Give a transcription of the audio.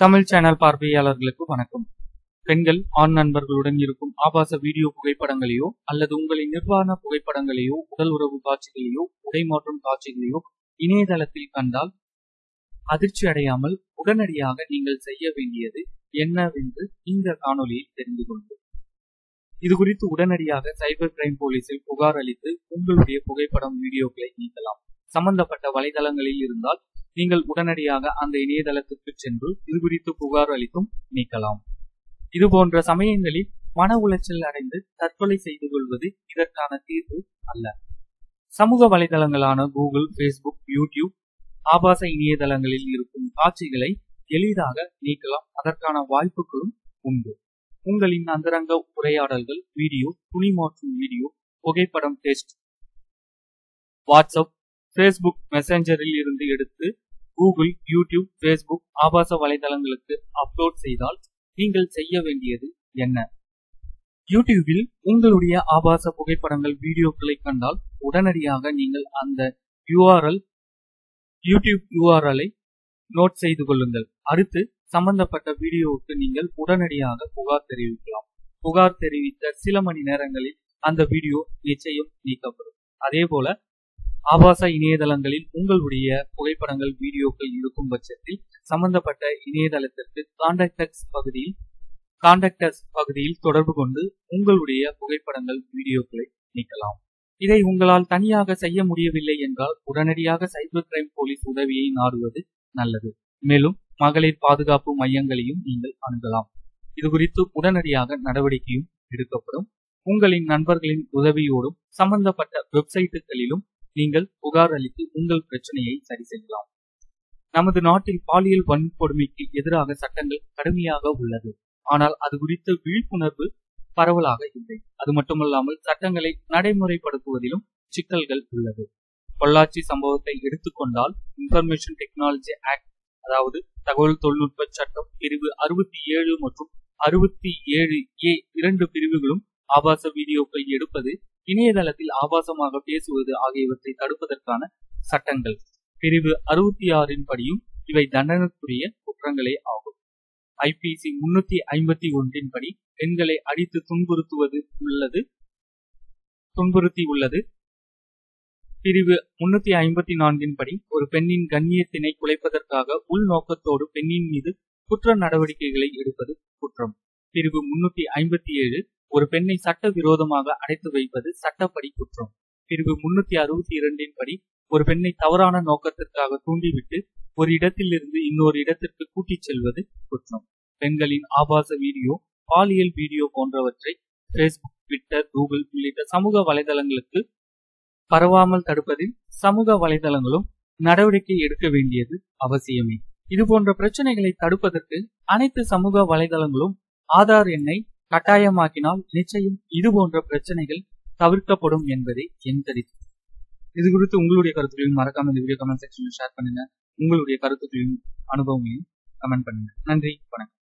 Tamil channel பார்வையாளர்களுக்கு வணக்கம். பெண்கள் ஆண் நண்பர்களுடன் இருக்கும் ஆபாச வீடியோ புகைப்படங்களையோ அல்லது உங்களின் நிர்வாண புகைப்படங்களையோ உடல் உறவு காட்சிகளையோ உடை மாற்றும் காட்சிகளையோ இணையதளத்தில் கண்டால் அதிர்ச்சி அடையாமல் உடனடியாக நீங்கள் செய்ய வேண்டியது என்னவென்று இந்த காணொலியில் தெரிந்து கொள்வோம். இது குறித்து உடனடியாக சைபர் கிரைம் போலீசில் புகார் அளித்து உங்களுடைய புகைப்படம் வீடியோக்களை நீக்கலாம். சம்பந்தப்பட்ட வலைதளங்களில் இருந்தால் நீங்கள் உடனடியாக அந்த இணையதளத்திற்கு சென்று இது குறித்து புகார் அளித்தும் நீக்கலாம். இது போன்ற சமயங்களில் மன உளைச்சல் அடைந்து தற்கொலை செய்து கொள்வது இதற்கான தீர்வு அல்ல. சமூக வலைதளங்களான கூகுள் பேஸ்புக் யூடியூப் ஆபாச இணையதளங்களில் இருக்கும் காட்சிகளை எளிதாக நீக்கலாம். அதற்கான வாய்ப்புகளும் உண்டு. உங்களின் அந்தரங்க உரையாடல்கள் வீடியோ துணி மாற்றும் வீடியோ புகைப்படம் டெஸ்ட் வாட்ஸ்அப் ஃபேஸ்புக் மெசஞ்சரில் இருந்து எடுத்து கூகுள் யூடியூப் ஃபேஸ்புக் ஆபாச வலைதளங்களுக்கு அப்லோட் செய்தால் நீங்கள் செய்ய வேண்டியது என்ன? யூடியூபில் உங்களுடைய ஆபாச புகைப்படங்கள் வீடியோக்களை கண்டால் உடனடியாக நீங்கள் அந்த யூஆர்எல் யூடியூப் யூஆர்எலை நோட் செய்து கொள்ளுங்கள். அடுத்து சம்பந்தப்பட்ட வீடியோவுக்கு நீங்கள் உடனடியாக புகார் தெரிவிக்கலாம். புகார் தெரிவித்த சில மணி நேரங்களில் அந்த வீடியோ நிச்சயம் நீக்கப்படும். அதே போல ஆபாச இணையதளங்களில் உங்களுடைய புகைப்படங்கள் வீடியோக்கள் இருக்கும் பட்சத்தில் சம்பந்தப்பட்ட இணையதளத்திற்கு கான்டாக்டர்ஸ் பகுதியில் கான்டாக்டர்ஸ் பகுதியில் தொடர்பு கொண்டு உங்களுடைய புகைப்படங்கள் வீடியோக்களை நீக்கலாம். இதை உங்களால் தனியாக செய்ய முடியவில்லை என்றால் உடனடியாக சைபர் கிரைம் போலீஸ் உதவியை நாடுவது நல்லது. மேலும் மகளிர் பாதுகாப்பு மையங்களையும் நீங்கள் அணுகலாம். இது குறித்து உடனடியாக நடவடிக்கையும் எடுக்கப்படும். உங்களின் நண்பர்களின் உதவியோடும் சம்பந்தப்பட்ட வெப்சைட்டுகளிலும் நீங்கள் புகார் அளித்து உங்கள் பிரச்சனையை சரி செய்யலாம். நமது நாட்டில் பாலியல் வன்கொடுமைக்கு எதிராக சட்டங்கள் கடுமையாக உள்ளது. ஆனால் அது குறித்த விழிப்புணர்வு பரவலாக இல்லை. அது மட்டுமல்லாமல் சட்டங்களை நடைமுறைப்படுத்துவதிலும் சிக்கல்கள் உள்ளது. பொள்ளாச்சி சம்பவத்தை எடுத்துக்கொண்டால் இன்ஃபர்மேஷன் டெக்னாலஜி ஆக்ட் அதாவது தகவல் தொழில்நுட்ப சட்டம் பிரிவு அறுபத்தி ஏழு மற்றும் அறுபத்தி ஏழு ஏ இரண்டு பிரிவுகளும் ஆபாச வீடியோக்கள் எடுப்பது இணையதளத்தில் ஆபாசமாக பேசுவது ஆகியவற்றை தடுப்பதற்கான சட்டங்கள். பிரிவு அறுபத்தி ஆறின் படியும் இவை தண்டனைக்குரிய குற்றங்களே ஆகும். ஐபிசி முன்னூத்தி ஐம்பத்தி ஒன்றின் படி பெண்களை அடித்து துன்புறுத்துவது உள்ளது துன்புறுத்தி உள்ளது. பிரிவு முன்னூத்தி ஐம்பத்தி நான்கின் படி ஒரு பெண்ணின் கண்ணியத்தினை குலைப்பதற்காக உள்நோக்கத்தோடு பெண்ணின் மீது குற்ற நடவடிக்கைகளை எடுப்பது குற்றம். பிரிவு முன்னூத்தி ஐம்பத்தி ஏழு ஒரு பெண்ணை சட்ட விரோதமாக அடைத்து வைப்பது சட்டப்படி குற்றம். பிரிவு முன்னூத்தி அறுபத்தி இரண்டின் படி ஒரு பெண்ணை தவறான நோக்கத்திற்காக தூண்டிவிட்டு ஒரு இடத்திலிருந்து இன்னொரு இடத்திற்கு கூட்டிச் செல்வது குற்றம். பெண்களின் ஆபாச வீடியோ பாலியல் வீடியோ போன்றவற்றை பேஸ்புக் ட்விட்டர் கூகுள் உள்ளிட்ட சமூக வலைதளங்களுக்கு பரவாமல் தடுப்பதில் சமூக வலைதளங்களும் நடவடிக்கை எடுக்க வேண்டியது அவசியமே. இது போன்ற பிரச்சனைகளை தடுப்பதற்கு அனைத்து சமூக வலைதளங்களும் ஆதார் எண்ணை கட்டாயமாக்கினால் நிச்சயம் இது போன்ற பிரச்சனைகள் தவிர்க்கப்படும் என்பதை என் கருத்து. இது குறித்து உங்களுடைய கருத்துக்களையும் மறக்காம இந்த வீடியோ கமெண்ட் செக்ஷன்ல ஷேர் பண்ணுங்க. உங்களுடைய கருத்துக்களையும் அனுபவங்களையும் கமெண்ட் பண்ணுங்க. நன்றி. வணக்கம்.